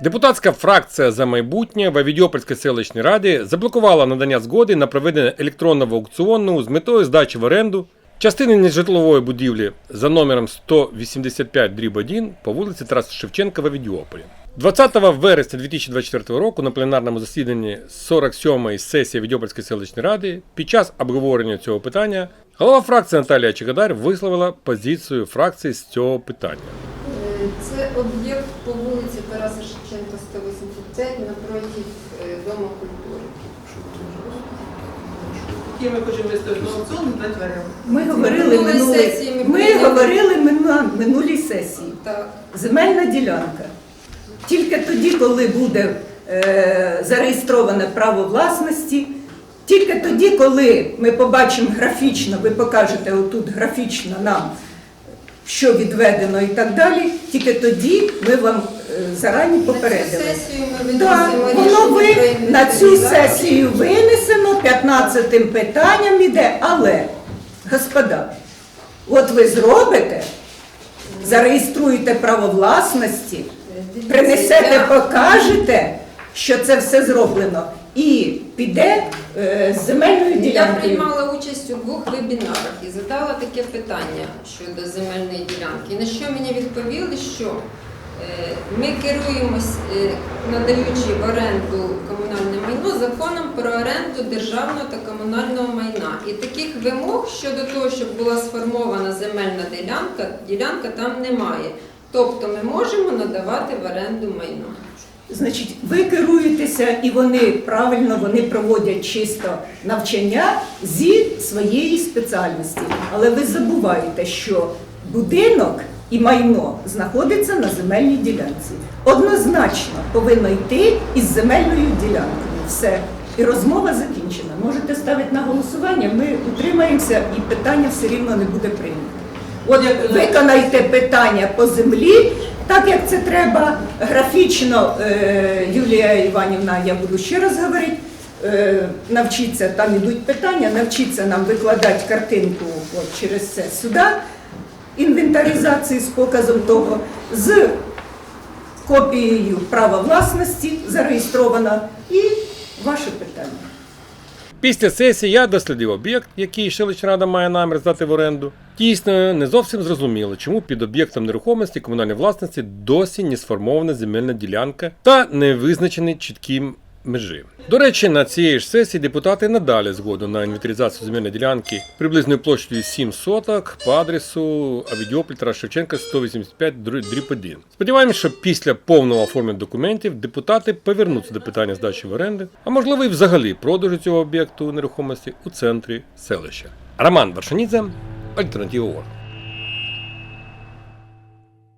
Депутатська фракція за майбутнє в Авідіопольській селищній раді заблокувала надання згоди на проведення електронного аукціону з метою здачі в оренду частини нежитлової будівлі за номером 185 дріб 1 по вулиці Тараса Шевченка в Авідіополі. 20 вересня 2024 року на пленарному засіданні 47-ї сесії Відьопольської селищної ради під час обговорення цього питання голова фракції Наталія Чегадар висловила позицію фракції з цього питання. Це об'єкт по вулиці Тараса Шевченка, 185, напроти е, Дому культури. Які ми хочемо виставити на аукціон і дати. Ми говорили Минулої минулі, сесії ми ми прийняли. говорили на минулій сесії. Так. Земельна ділянка. Тільки тоді, коли буде е, зареєстроване право власності, тільки тоді, коли ми побачимо графічно, ви покажете отут графічно нам, що відведено і так далі, тільки тоді ми вам е, зарані попередили. Так, воно ви на цю сесію винесено, 15 питанням іде, але, господа, от ви зробите, зареєструєте право власності, принесете, покажете, що це все зроблено, і піде е, з земельною Я ділянкою. приймала участь у двох вебінарах і задала таке питання щодо земельної ділянки. На що мені відповіли, що е, ми керуємось, е, надаючи в оренду комунальне майно законом про оренду державного та комунального майна. І таких вимог щодо того, щоб була сформована земельна ділянка, ділянка там немає. Тобто ми можемо надавати в оренду майно. Значить, ви керуєтеся і вони правильно вони проводять чисто навчання зі своєї спеціальності. Але ви забуваєте, що будинок і майно знаходиться на земельній ділянці. Однозначно повинно йти із земельною ділянкою. Все. І розмова закінчена. Можете ставити на голосування, ми утримаємося і питання все рівно не буде прийнято. От виконайте питання по землі, так як це треба. Графічно, е, Юлія Іванівна, я буду ще раз говорити. Е, навчіться, там ідуть питання, навчіться нам викладати картинку от, через це сюди, інвентаризації з показом того, з копією права власності зареєстровано і ваше питання. Після сесії я дослідив об'єкт, який селищна рада має намір здати в оренду. Дійсно, не зовсім зрозуміло, чому під об'єктом нерухомості комунальної власності досі не сформована земельна ділянка та не визначений чіткі межі. До речі, на цієї ж сесії депутати надали згоду на інвентаризацію земельної ділянки приблизною площею 7 соток по адресу Авідіополь Тарас Шевченка 185 дріб 1. Сподіваємось, що після повного оформлення документів депутати повернуться до питання здачі в оренди, а можливо і взагалі продажу цього об'єкту нерухомості у центрі селища. Роман Варшанідзе, Альтернатива.